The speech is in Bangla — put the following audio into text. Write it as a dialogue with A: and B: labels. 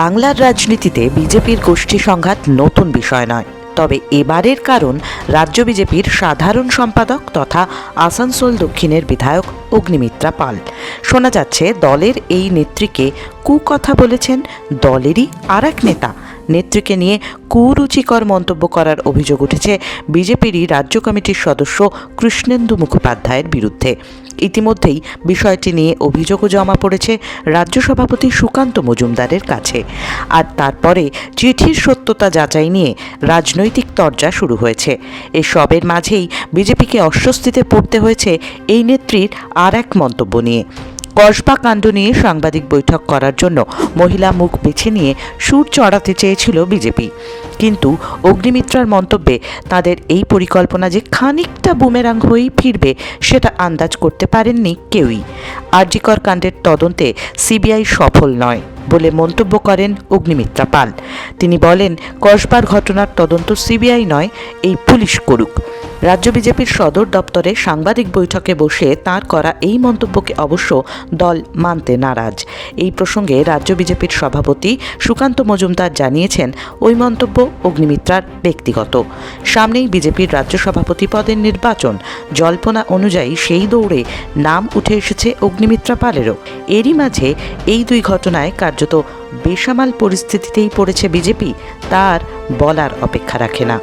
A: বাংলার রাজনীতিতে বিজেপির গোষ্ঠী সংঘাত নতুন বিষয় নয়। তবে এবারের কারণ রাজ্য বিজেপির সাধারণ সম্পাদক তথা আসানসোল দক্ষিণের বিধায়ক অগ্নিমিত্রা পাল। শোনা যাচ্ছে দলের এই নেত্রীকে কুকথা বলেছেন, দলেরই আর এক নেতা। নেত্রীকে নিয়ে কুরুচিকর মন্তব্য করার অভিযোগ উঠেছে বিজেপিরই রাজ্য কমিটির সদস্য কৃষ্ণেন্দু মুখোপাধ্যায়ের বিরুদ্ধে। ইতিমধ্যেই বিষয়টি নিয়ে অভিযোগও জমা পড়েছে রাজ্য সভাপতি সুকান্ত মজুমদারের কাছে। আর তারপরে চিঠির সত্যতা যাচাই নিয়ে রাজনৈতিক তরজা শুরু হয়েছে। এসবের মাঝেই বিজেপিকে অস্বস্তিতে পড়তে হয়েছে এই নেত্রীর আর এক মন্তব্য নিয়ে। কসবা কাণ্ড নিয়ে সাংবাদিক বৈঠক করার জন্য মহিলা মুখ বেছে নিয়ে সুর চড়াতে চেয়েছিল বিজেপি। কিন্তু অগ্নিমিত্রার মন্তব্যে তাদের এই পরিকল্পনা যে খানিকটা বুমেরাং হয়েই ফিরবে, সেটা আন্দাজ করতে পারেননি কেউই। আরজিকর কাণ্ডের তদন্তে সিবিআই সফল নয় বলে মন্তব্য করেন অগ্নিমিত্রা পাল। তিনি বলেন, কসবার ঘটনার তদন্ত সিবিআই নয়, এই পুলিশ করুক। রাজ্য বিজেপির সদর দপ্তরে সাংবাদিক বৈঠকে বসে তার করা এই মন্তব্যকে অবশ্য দল মানতে নারাজ। এই প্রসঙ্গে রাজ্য বিজেপির সভাপতি সুকান্ত মজুমদার জানিয়েছেন, ওই মন্তব্য অগ্নিমিত্রার ব্যক্তিগত। সামনেই বিজেপির রাজ্য সভাপতি পদের নির্বাচন। জল্পনা অনুযায়ী সেই দৌড়ে নাম উঠে এসেছে অগ্নিমিত্রা পালেরও এরই মাঝে এই দুই ঘটনায় কার্যত বেসামাল পরিস্থিতিতেই পড়েছে বিজেপি, তার বলার অপেক্ষা রাখে না।